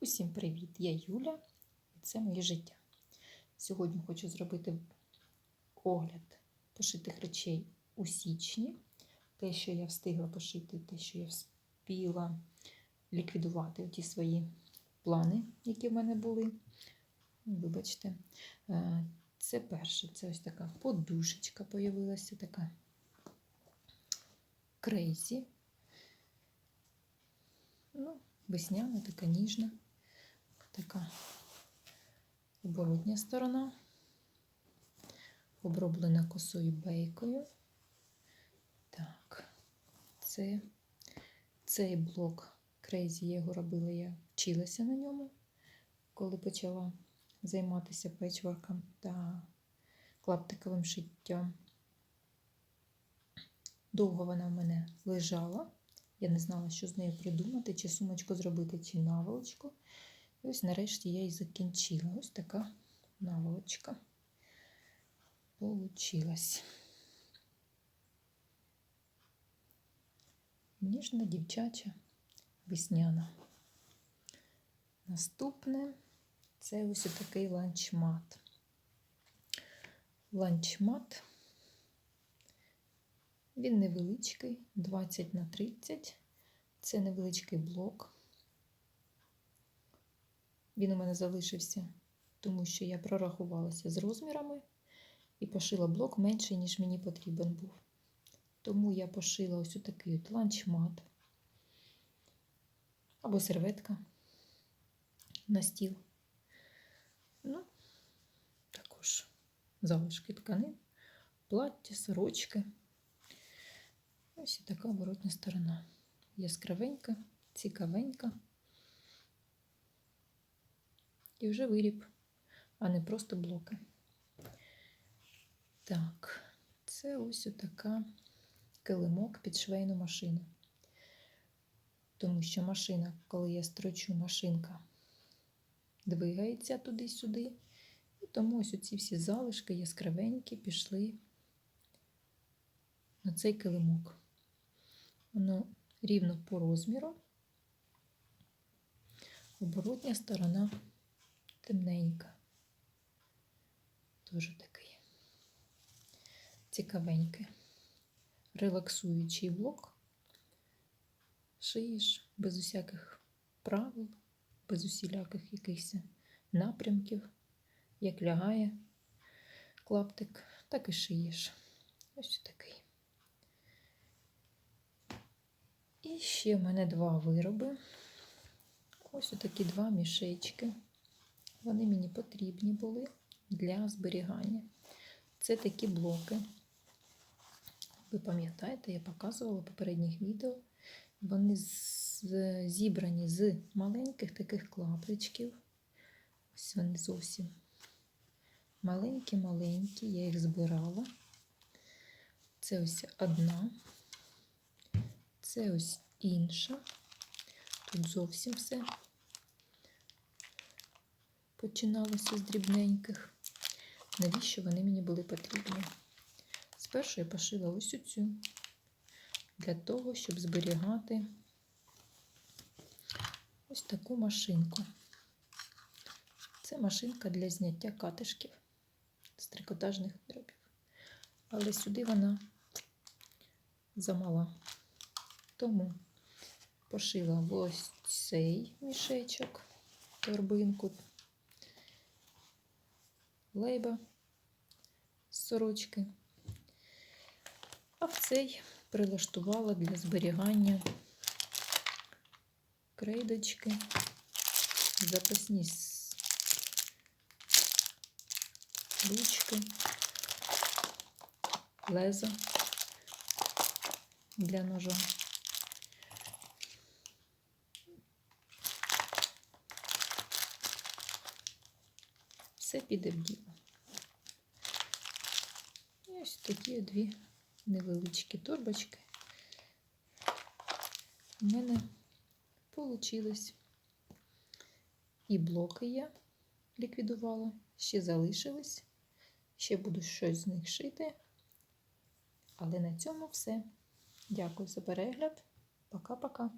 Усім привіт! Я Юля і це моє життя. Сьогодні хочу зробити огляд пошитих речей у січні. Те, що я встигла пошити, те, що я встигла ліквідувати ті свої плани, які в мене були. Вибачте, Е, це перше, це ось така подушечка появилася, така крейзі. Ну, весняна, така ніжна, така оборотня сторона, оброблена косою бейкою. Так, це цей блок Crazy, його робила, я вчилася на ньому, коли почала займатися печворком та клаптиковим шиттям. Довго вона в мене лежала. Я не знала, що з нею придумати, чи сумочку зробити, чи наволочку. І ось нарешті я її закінчила. Ось така наволочка получилась. Ніжна дівчача весняна. Наступне це ось такий ланчмат. Ланчмат. Він невеличкий, 20 на 30. Це невеличкий блок. Він у мене залишився, тому що я прорахувалася з розмірами і пошила блок менший, ніж мені потрібен був. Тому я пошила ось такий от ланчмат або серветка на стіл. Ну, також залишки тканин, плаття, сорочки. Ось така оборотня сторона. Яскравенька, цікавенька. І вже виріб, а не просто блоки. Так, це ось така килимок під швейну машину. Тому що машина, коли я строчу, машинка двигається туди-сюди. І тому ось оці всі залишки яскравенькі пішли на цей килимок. Воно рівно по розміру. Оборотня сторона темненька. Теж такий цікавенький, релаксуючий блок. Шиєш без усяких правил, без усіляких якихось напрямків, як лягає клаптик, так і шиєш. Ось такий. І ще в мене два вироби. Ось такі два мішечки. Вони мені потрібні були для зберігання. Це такі блоки. Ви пам'ятаєте, я показувала в попередніх відео. Вони зібрані з маленьких таких клаптичків. Ось вони зовсім маленькі-маленькі, я їх збирала. Це ось одна. Це ось інша. Тут зовсім все починалося з дрібненьких. Навіщо вони мені були потрібні? Спершу я пошила ось цю для того, щоб зберігати ось таку машинку. Це машинка для зняття катишків з трикотажних виробів. Але сюди вона замала. Тому пошила ось цей мішечок, торбинку, лейба з сорочки, а в цей прилаштувала для зберігання крейдочки, запасні ручки, лезо для ножа. Все піде в діло. І ось такі дві невеличкі торбочки. У мене вийшло. І блоки я ліквідувала, ще залишились, ще буду щось з них шити. Але на цьому все. Дякую за перегляд. Пока-пока.